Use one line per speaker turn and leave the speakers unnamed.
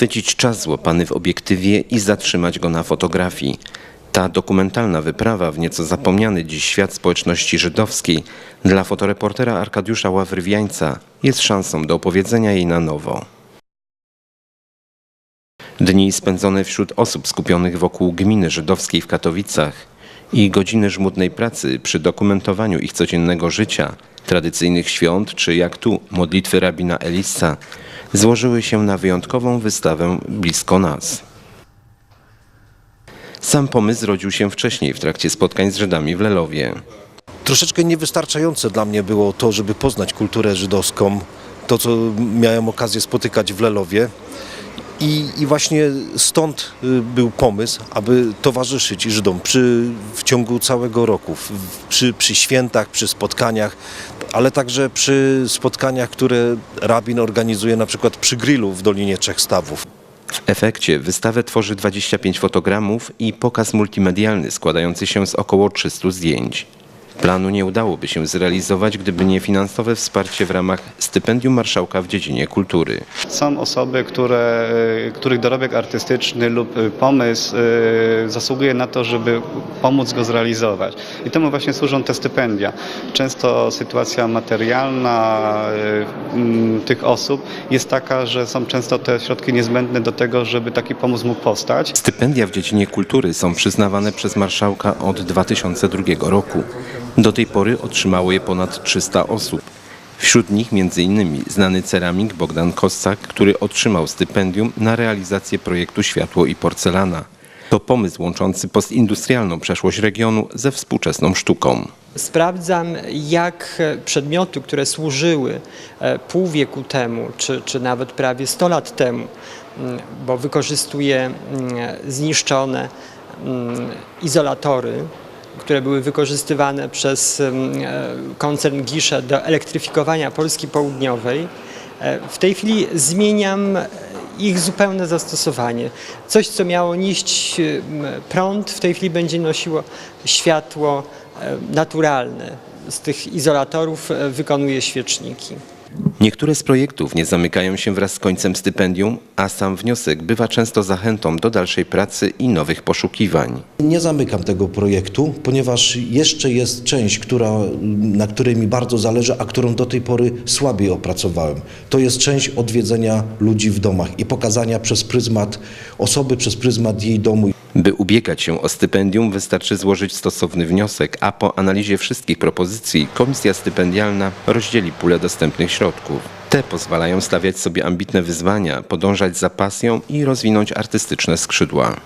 Uchwycić czas złapany w obiektywie i zatrzymać go na fotografii. Ta dokumentalna wyprawa w nieco zapomniany dziś świat społeczności żydowskiej dla fotoreportera Arkadiusza Ławrywiańca jest szansą do opowiedzenia jej na nowo. Dni spędzone wśród osób skupionych wokół gminy żydowskiej w Katowicach i godziny żmudnej pracy przy dokumentowaniu ich codziennego życia, tradycyjnych świąt czy jak tu modlitwy rabina Elisa złożyły się na wyjątkową wystawę blisko nas. Sam pomysł zrodził się wcześniej w trakcie spotkań z Żydami w Lelowie.
Troszeczkę niewystarczające dla mnie było to, żeby poznać kulturę żydowską, to co miałem okazję spotykać w Lelowie. I, I właśnie stąd y, był pomysł, aby towarzyszyć Żydom przy, w ciągu całego roku, w, przy, przy świętach, przy spotkaniach, ale także przy spotkaniach, które rabin organizuje na przykład przy grillu w Dolinie Trzech Stawów.
W efekcie wystawę tworzy 25 fotogramów i pokaz multimedialny składający się z około 300 zdjęć. Planu nie udałoby się zrealizować, gdyby nie finansowe wsparcie w ramach stypendium marszałka w dziedzinie kultury.
Są osoby, które, y, których dorobek artystyczny lub y, pomysł y, zasługuje na to, żeby pomóc go zrealizować. I temu właśnie służą te stypendia. Często sytuacja materialna tych osób jest taka, że są często te środki niezbędne do tego, żeby taki pomysł mógł powstać.
Stypendia w dziedzinie kultury są przyznawane przez marszałka od 2002 roku. Do tej pory otrzymało je ponad 300 osób. Wśród nich m.in. znany ceramik Bogdan Kossak, który otrzymał stypendium na realizację projektu Światło i Porcelana. To pomysł łączący postindustrialną przeszłość regionu ze współczesną sztuką.
Sprawdzam, jak przedmioty, które służyły e, pół wieku temu, czy, czy nawet prawie 100 lat temu, mm, bo wykorzystuję mm, zniszczone mm, izolatory, które były wykorzystywane przez e, koncern Gisze do elektryfikowania Polski Południowej. E, W tej chwili zmieniam ich zupełne zastosowanie. Coś, co miało nieść prąd, w tej chwili będzie nosiło światło e, naturalne. Z tych izolatorów wykonuje świeczniki.
Niektóre z projektów nie zamykają się wraz z końcem stypendium, a sam wniosek bywa często zachętą do dalszej pracy i nowych poszukiwań.
Nie zamykam tego projektu, ponieważ jeszcze jest część, która, na której mi bardzo zależy, a którą do tej pory słabiej opracowałem. To jest część odwiedzenia ludzi w domach i pokazania przez pryzmat osoby, przez pryzmat jej domu.
By ubiegać się o stypendium, wystarczy złożyć stosowny wniosek, a po analizie wszystkich propozycji komisja stypendialna rozdzieli pulę dostępnych środków. Te pozwalają stawiać sobie ambitne wyzwania, podążać za pasją i rozwinąć artystyczne skrzydła.